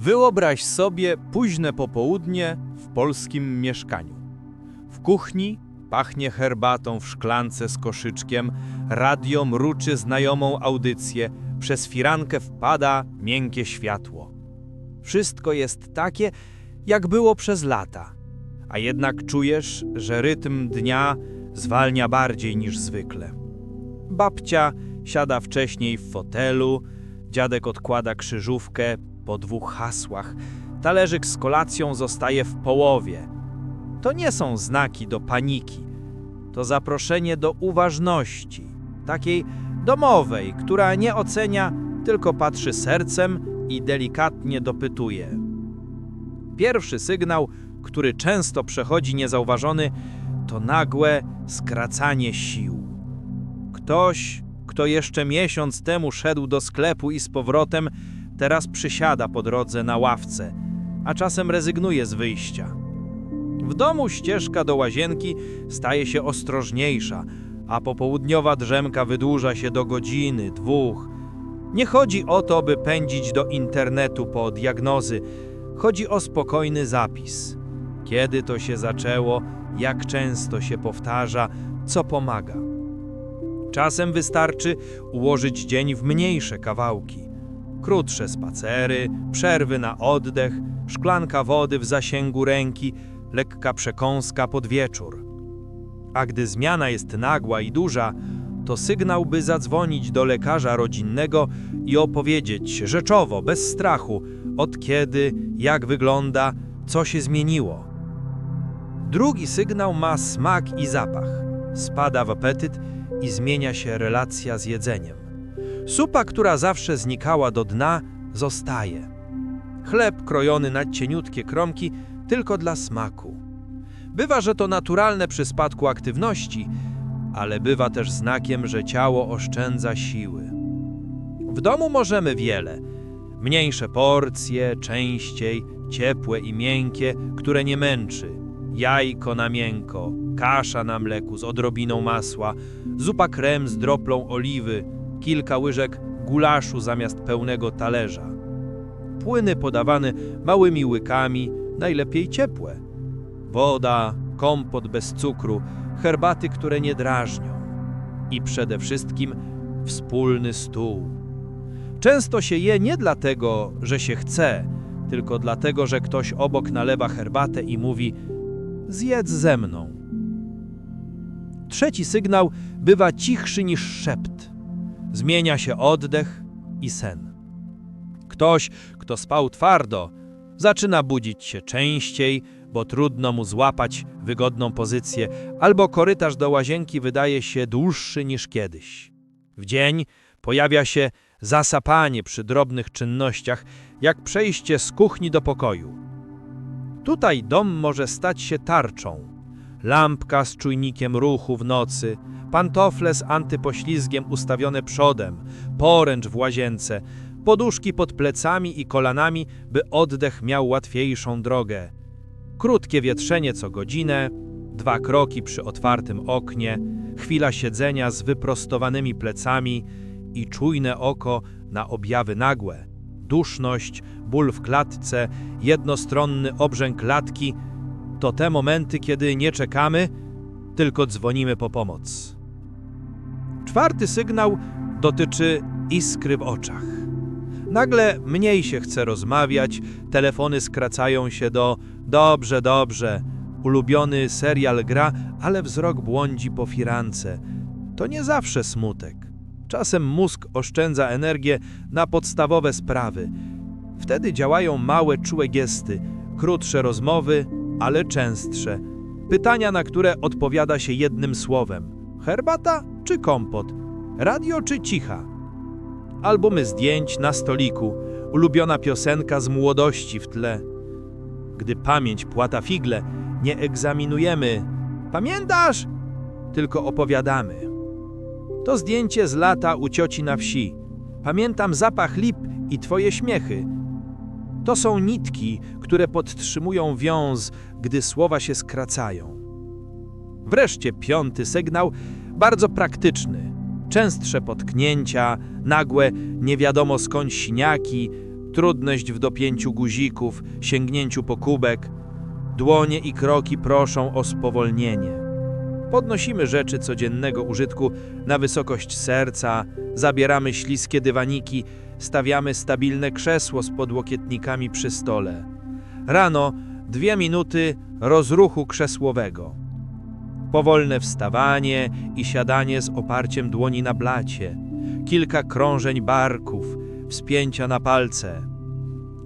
Wyobraź sobie późne popołudnie w polskim mieszkaniu. W kuchni pachnie herbatą w szklance z koszyczkiem, radio mruczy znajomą audycję, przez firankę wpada miękkie światło. Wszystko jest takie, jak było przez lata, a jednak czujesz, że rytm dnia zwalnia bardziej niż zwykle. Babcia siada wcześniej w fotelu, dziadek odkłada krzyżówkę po dwóch hasłach, talerzyk z kolacją zostaje w połowie. To nie są znaki do paniki, to zaproszenie do uważności, takiej domowej, która nie ocenia, tylko patrzy sercem i delikatnie dopytuje. Pierwszy sygnał, który często przechodzi niezauważony, to nagłe skracanie sił. Ktoś, kto jeszcze miesiąc temu szedł do sklepu i z powrotem, teraz przysiada po drodze na ławce, a czasem rezygnuje z wyjścia. W domu ścieżka do łazienki staje się ostrożniejsza, a popołudniowa drzemka wydłuża się do godziny, dwóch. Nie chodzi o to, by pędzić do internetu po diagnozy, chodzi o spokojny zapis. Kiedy to się zaczęło, jak często się powtarza, co pomaga. Czasem wystarczy ułożyć dzień w mniejsze kawałki. Krótsze spacery, przerwy na oddech, szklanka wody w zasięgu ręki, lekka przekąska pod wieczór. A gdy zmiana jest nagła i duża, to sygnał, by zadzwonić do lekarza rodzinnego i opowiedzieć rzeczowo, bez strachu, od kiedy, jak wygląda, co się zmieniło. Drugi sygnał ma smak i zapach. Spada w apetyt i zmienia się relacja z jedzeniem. Supa, która zawsze znikała do dna, zostaje. Chleb krojony na cieniutkie kromki tylko dla smaku. Bywa, że to naturalne przy spadku aktywności, ale bywa też znakiem, że ciało oszczędza siły. W domu możemy wiele. Mniejsze porcje, częściej, ciepłe i miękkie, które nie męczy. Jajko na miękko, kasza na mleku z odrobiną masła, zupa krem z droplą oliwy, kilka łyżek gulaszu zamiast pełnego talerza. Płyny podawane małymi łykami, najlepiej ciepłe. Woda, kompot bez cukru, herbaty, które nie drażnią. I przede wszystkim wspólny stół. Często się je nie dlatego, że się chce, tylko dlatego, że ktoś obok nalewa herbatę i mówi: Zjedz ze mną. Trzeci sygnał bywa cichszy niż szept. Zmienia się oddech i sen. Ktoś, kto spał twardo, zaczyna budzić się częściej, bo trudno mu złapać wygodną pozycję, albo korytarz do łazienki wydaje się dłuższy niż kiedyś. W dzień pojawia się zasapanie przy drobnych czynnościach, jak przejście z kuchni do pokoju. Tutaj dom może stać się tarczą. Lampka z czujnikiem ruchu w nocy, pantofle z antypoślizgiem ustawione przodem, poręcz w łazience, poduszki pod plecami i kolanami, by oddech miał łatwiejszą drogę. Krótkie wietrzenie co godzinę, dwa kroki przy otwartym oknie, chwila siedzenia z wyprostowanymi plecami i czujne oko na objawy nagłe. Duszność, ból w klatce, jednostronny obrzęk klatki to te momenty, kiedy nie czekamy, tylko dzwonimy po pomoc. Czwarty sygnał dotyczy iskry w oczach. Nagle mniej się chce rozmawiać, telefony skracają się do dobrze, dobrze. Ulubiony serial gra, ale wzrok błądzi po firance. To nie zawsze smutek. Czasem mózg oszczędza energię na podstawowe sprawy. Wtedy działają małe, czułe gesty, krótsze rozmowy, ale częstsze. Pytania, na które odpowiada się jednym słowem: herbata czy kompot, radio czy cicha. Albumy zdjęć na stoliku, ulubiona piosenka z młodości w tle. Gdy pamięć płata figle, nie egzaminujemy. Pamiętasz? Tylko opowiadamy. To zdjęcie z lata u cioci na wsi. Pamiętam zapach lip i twoje śmiechy. To są nitki, które podtrzymują wiąz, gdy słowa się skracają. Wreszcie piąty sygnał, bardzo praktyczny. Częstsze potknięcia, nagłe, nie wiadomo skąd siniaki, trudność w dopięciu guzików, sięgnięciu po kubek. Dłonie i kroki proszą o spowolnienie. Podnosimy rzeczy codziennego użytku na wysokość serca, zabieramy śliskie dywaniki, stawiamy stabilne krzesło z podłokietnikami przy stole. Rano dwie minuty rozruchu krzesłowego. Powolne wstawanie i siadanie z oparciem dłoni na blacie. Kilka krążeń barków, wspięcia na palce.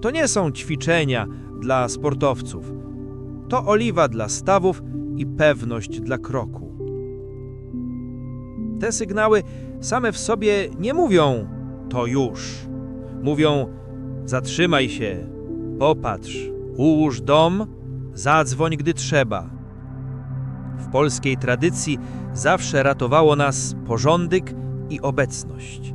To nie są ćwiczenia dla sportowców. To oliwa dla stawów i pewność dla kroku. Te sygnały same w sobie nie mówią to już. Mówią zatrzymaj się, popatrz, ułóż dom, zadzwoń gdy trzeba. Polskiej tradycji zawsze ratowało nas porządek i obecność.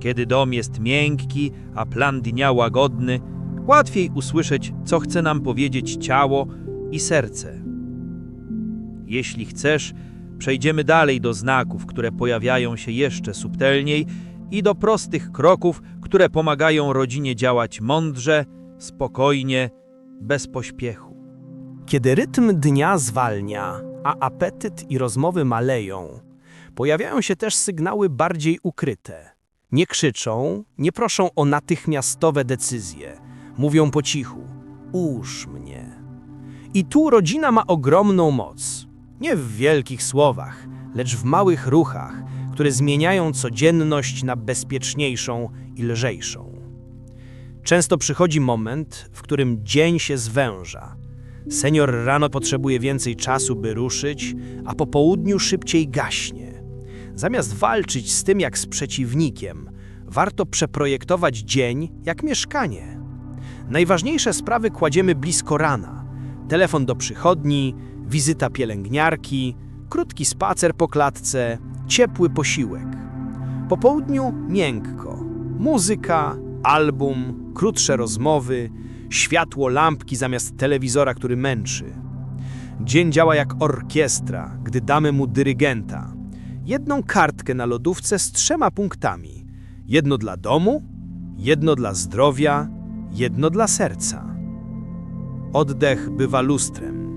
Kiedy dom jest miękki, a plan dnia łagodny, łatwiej usłyszeć, co chce nam powiedzieć ciało i serce. Jeśli chcesz, przejdziemy dalej do znaków, które pojawiają się jeszcze subtelniej i do prostych kroków, które pomagają rodzinie działać mądrze, spokojnie, bez pośpiechu. Kiedy rytm dnia zwalnia, a apetyt i rozmowy maleją, pojawiają się też sygnały bardziej ukryte. Nie krzyczą, nie proszą o natychmiastowe decyzje. Mówią po cichu: Ułóż mnie. I tu rodzina ma ogromną moc. Nie w wielkich słowach, lecz w małych ruchach, które zmieniają codzienność na bezpieczniejszą i lżejszą. Często przychodzi moment, w którym dzień się zwęża. Senior rano potrzebuje więcej czasu, by ruszyć, a po południu szybciej gaśnie. Zamiast walczyć z tym jak z przeciwnikiem, warto przeprojektować dzień jak mieszkanie. Najważniejsze sprawy kładziemy blisko rana. Telefon do przychodni, wizyta pielęgniarki, krótki spacer po klatce, ciepły posiłek. Po południu miękko. Muzyka, album, krótsze rozmowy, światło lampki zamiast telewizora, który męczy. Dzień działa jak orkiestra, gdy damy mu dyrygenta. Jedną kartkę na lodówce z trzema punktami. Jedno dla domu, jedno dla zdrowia, jedno dla serca. Oddech bywa lustrem.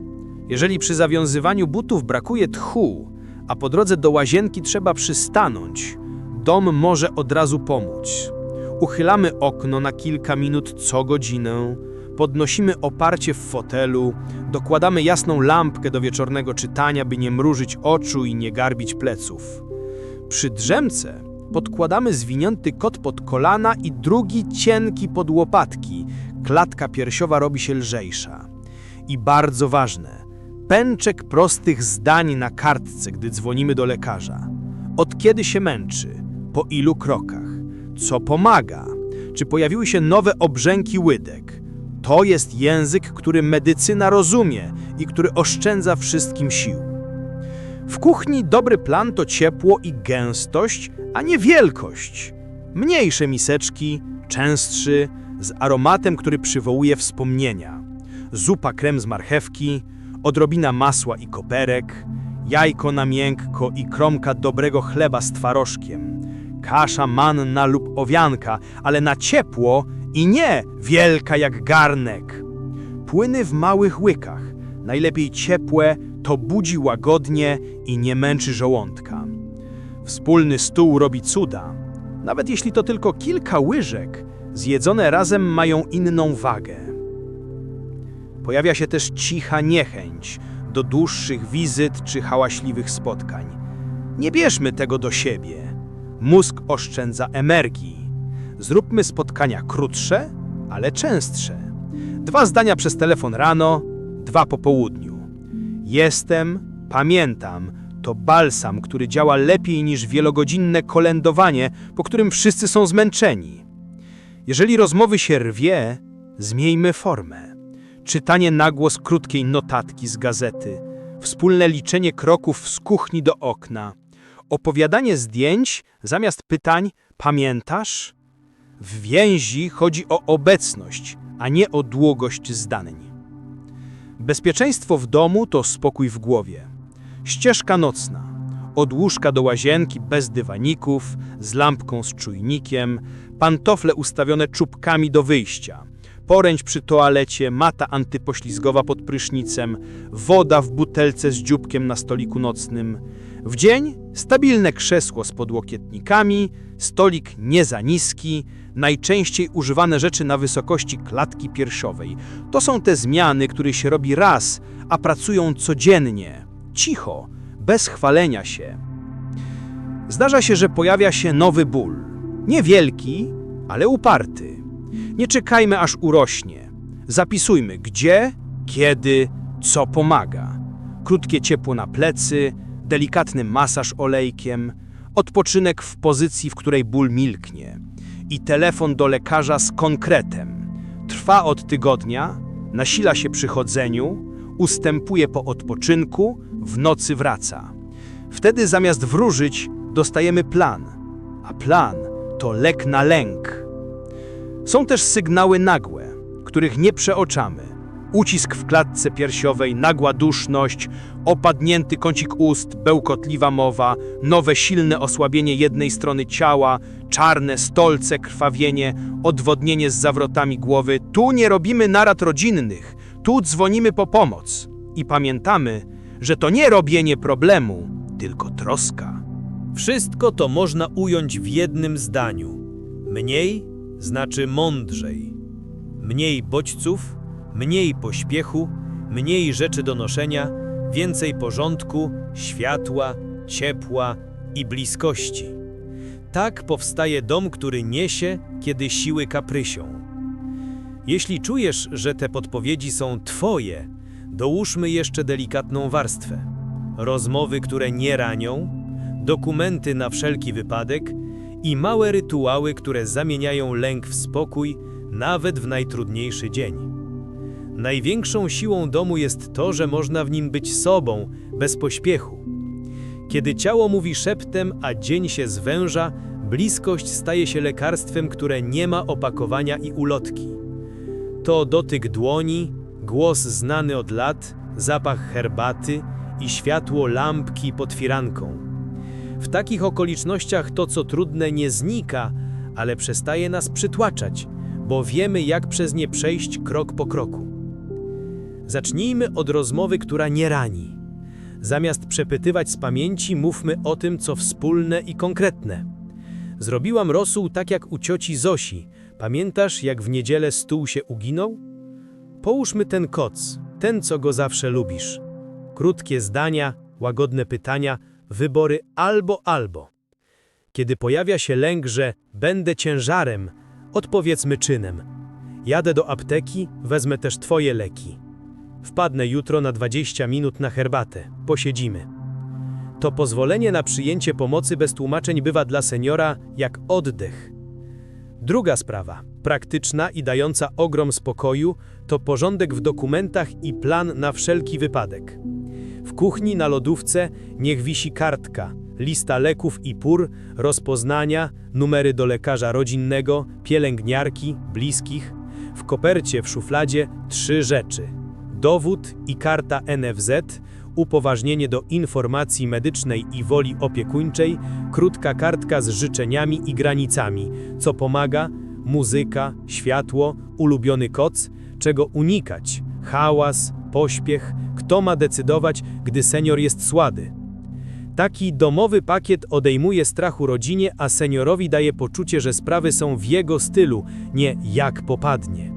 Jeżeli przy zawiązywaniu butów brakuje tchu, a po drodze do łazienki trzeba przystanąć, dom może od razu pomóc. Uchylamy okno na kilka minut co godzinę, podnosimy oparcie w fotelu, dokładamy jasną lampkę do wieczornego czytania, by nie mrużyć oczu i nie garbić pleców. Przy drzemce podkładamy zwinięty kot pod kolana i drugi cienki pod łopatki. Klatka piersiowa robi się lżejsza. I bardzo ważne, pęczek prostych zdań na kartce, gdy dzwonimy do lekarza. Od kiedy się męczy? Po ilu krokach? Co pomaga? Czy pojawiły się nowe obrzęki łydek? To jest język, który medycyna rozumie i który oszczędza wszystkim sił. W kuchni dobry plan to ciepło i gęstość, a nie wielkość. Mniejsze miseczki, częstszy, z aromatem, który przywołuje wspomnienia. Zupa krem z marchewki, odrobina masła i koperek, jajko na miękko i kromka dobrego chleba z twarożkiem, kasza manna lub owianka, ale na ciepło i nie wielka jak garnek. Płyny w małych łykach, najlepiej ciepłe, to budzi łagodnie i nie męczy żołądka. Wspólny stół robi cuda. Nawet jeśli to tylko kilka łyżek, zjedzone razem mają inną wagę. Pojawia się też cicha niechęć do dłuższych wizyt czy hałaśliwych spotkań. Nie bierzmy tego do siebie. Mózg oszczędza energii. Zróbmy spotkania krótsze, ale częstsze. Dwa zdania przez telefon rano, dwa po południu. Jestem, pamiętam, to balsam, który działa lepiej niż wielogodzinne kolędowanie, po którym wszyscy są zmęczeni. Jeżeli rozmowy się rwie, zmieńmy formę. Czytanie na głos krótkiej notatki z gazety, wspólne liczenie kroków z kuchni do okna, opowiadanie zdjęć zamiast pytań pamiętasz? W więzi chodzi o obecność, a nie o długość zdań. Bezpieczeństwo w domu to spokój w głowie. Ścieżka nocna. Od łóżka do łazienki bez dywaników, z lampką z czujnikiem, pantofle ustawione czubkami do wyjścia, poręcz przy toalecie, mata antypoślizgowa pod prysznicem, woda w butelce z dzióbkiem na stoliku nocnym. W dzień stabilne krzesło z podłokietnikami, stolik nie za niski, najczęściej używane rzeczy na wysokości klatki piersiowej. To są te zmiany, które się robi raz, a pracują codziennie, cicho, bez chwalenia się. Zdarza się, że pojawia się nowy ból. Niewielki, ale uparty. Nie czekajmy aż urośnie. Zapisujmy gdzie, kiedy, co pomaga. Krótkie ciepło na plecy, delikatny masaż olejkiem, odpoczynek w pozycji, w której ból milknie i telefon do lekarza z konkretem. Trwa od tygodnia, nasila się przy chodzeniu, ustępuje po odpoczynku, w nocy wraca. Wtedy zamiast wróżyć, dostajemy plan, a plan to lek na lęk. Są też sygnały nagłe, których nie przeoczamy. Ucisk w klatce piersiowej, nagła duszność, opadnięty kącik ust, bełkotliwa mowa, nowe silne osłabienie jednej strony ciała, czarne stolce, krwawienie, odwodnienie z zawrotami głowy. Tu nie robimy narad rodzinnych, tu dzwonimy po pomoc. I pamiętamy, że to nie robienie problemu, tylko troska. Wszystko to można ująć w jednym zdaniu. Mniej znaczy mądrzej. Mniej bodźców, mniej pośpiechu, mniej rzeczy do noszenia, więcej porządku, światła, ciepła i bliskości. Tak powstaje dom, który niesie, kiedy siły kaprysią. Jeśli czujesz, że te podpowiedzi są Twoje, dołóżmy jeszcze delikatną warstwę. Rozmowy, które nie ranią, dokumenty na wszelki wypadek i małe rytuały, które zamieniają lęk w spokój, nawet w najtrudniejszy dzień. Największą siłą domu jest to, że można w nim być sobą, bez pośpiechu. Kiedy ciało mówi szeptem, a dzień się zwęża, bliskość staje się lekarstwem, które nie ma opakowania i ulotki. To dotyk dłoni, głos znany od lat, zapach herbaty i światło lampki pod firanką. W takich okolicznościach to, co trudne, nie znika, ale przestaje nas przytłaczać, bo wiemy, jak przez nie przejść krok po kroku. Zacznijmy od rozmowy, która nie rani. Zamiast przepytywać z pamięci, mówmy o tym, co wspólne i konkretne. Zrobiłam rosół tak jak u cioci Zosi. Pamiętasz, jak w niedzielę stół się uginął? Połóżmy ten koc, ten, co go zawsze lubisz. Krótkie zdania, łagodne pytania, wybory albo albo. Kiedy pojawia się lęk, że będę ciężarem, odpowiedzmy czynem. Jadę do apteki, wezmę też twoje leki. Wpadnę jutro na 20 minut na herbatę. Posiedzimy. To pozwolenie na przyjęcie pomocy bez tłumaczeń bywa dla seniora jak oddech. Druga sprawa, praktyczna i dająca ogrom spokoju, to porządek w dokumentach i plan na wszelki wypadek. W kuchni na lodówce niech wisi kartka, lista leków i pór, rozpoznania, numery do lekarza rodzinnego, pielęgniarki, bliskich. W kopercie w szufladzie trzy rzeczy: dowód i karta NFZ, upoważnienie do informacji medycznej i woli opiekuńczej, krótka kartka z życzeniami i granicami, co pomaga, muzyka, światło, ulubiony koc, czego unikać, hałas, pośpiech, kto ma decydować, gdy senior jest słaby. Taki domowy pakiet odejmuje strachu rodzinie, a seniorowi daje poczucie, że sprawy są w jego stylu, nie jak popadnie.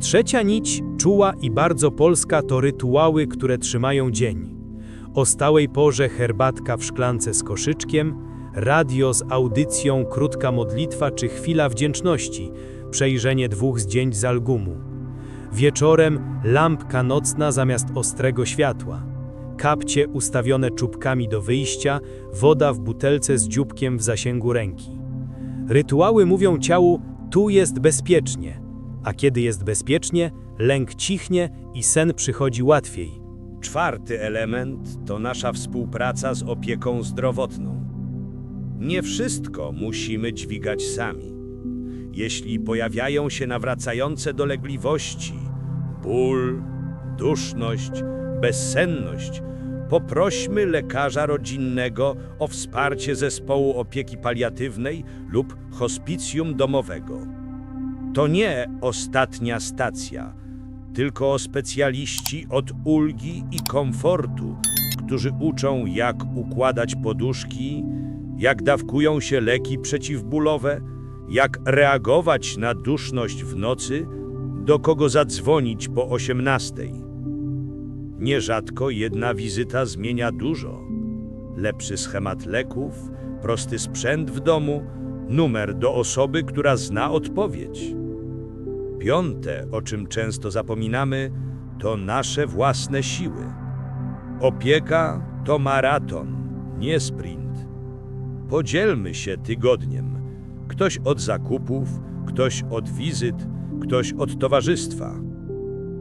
Trzecia nić, czuła i bardzo polska, to rytuały, które trzymają dzień. O stałej porze herbatka w szklance z koszyczkiem, radio z audycją, krótka modlitwa czy chwila wdzięczności, przejrzenie dwóch zdjęć z albumu. Wieczorem lampka nocna zamiast ostrego światła. Kapcie ustawione czubkami do wyjścia, woda w butelce z dzióbkiem w zasięgu ręki. Rytuały mówią ciału, tu jest bezpiecznie, a kiedy jest bezpiecznie, lęk cichnie i sen przychodzi łatwiej. Czwarty element to nasza współpraca z opieką zdrowotną. Nie wszystko musimy dźwigać sami. Jeśli pojawiają się nawracające dolegliwości, ból, duszność, bezsenność, poprośmy lekarza rodzinnego o wsparcie zespołu opieki paliatywnej lub hospicjum domowego. To nie ostatnia stacja, tylko specjaliści od ulgi i komfortu, którzy uczą, jak układać poduszki, jak dawkują się leki przeciwbólowe, jak reagować na duszność w nocy, do kogo zadzwonić po 18. Nierzadko jedna wizyta zmienia dużo. Lepszy schemat leków, prosty sprzęt w domu, numer do osoby, która zna odpowiedź. Piąte, o czym często zapominamy, to nasze własne siły. Opieka to maraton, nie sprint. Podzielmy się tygodniem. Ktoś od zakupów, ktoś od wizyt, ktoś od towarzystwa.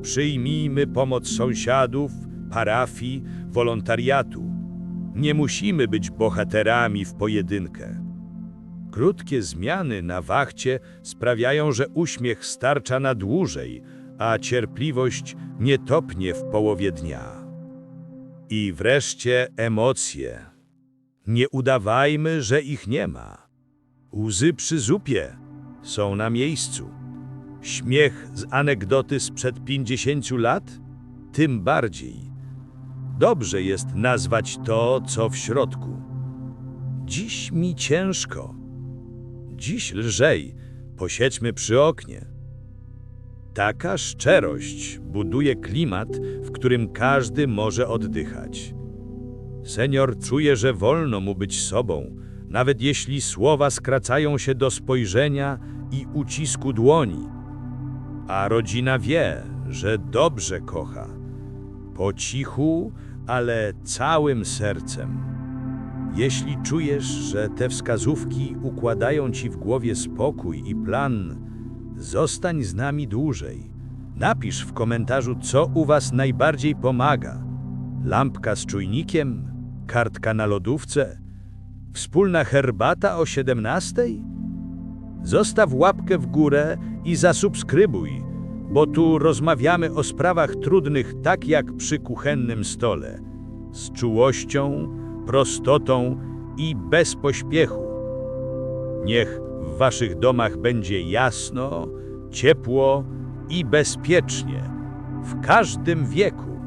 Przyjmijmy pomoc sąsiadów, parafii, wolontariatu. Nie musimy być bohaterami w pojedynkę. Krótkie zmiany na wachcie sprawiają, że uśmiech starcza na dłużej, a cierpliwość nie topnie w połowie dnia. I wreszcie emocje. Nie udawajmy, że ich nie ma. Łzy przy zupie są na miejscu. Śmiech z anegdoty sprzed 50 lat? Tym bardziej. Dobrze jest nazwać to, co w środku. Dziś mi ciężko. Dziś lżej. Posiedźmy przy oknie. Taka szczerość buduje klimat, w którym każdy może oddychać. Senior czuje, że wolno mu być sobą, nawet jeśli słowa skracają się do spojrzenia i ucisku dłoni. A rodzina wie, że dobrze kocha. Po cichu, ale całym sercem. Jeśli czujesz, że te wskazówki układają ci w głowie spokój i plan, zostań z nami dłużej. Napisz w komentarzu, co u Was najbardziej pomaga. Lampka z czujnikiem, kartka na lodówce, wspólna herbata o 17? Zostaw łapkę w górę i zasubskrybuj, bo tu rozmawiamy o sprawach trudnych tak jak przy kuchennym stole. Z czułością, prostotą i bez pośpiechu. Niech w waszych domach będzie jasno, ciepło i bezpiecznie w każdym wieku.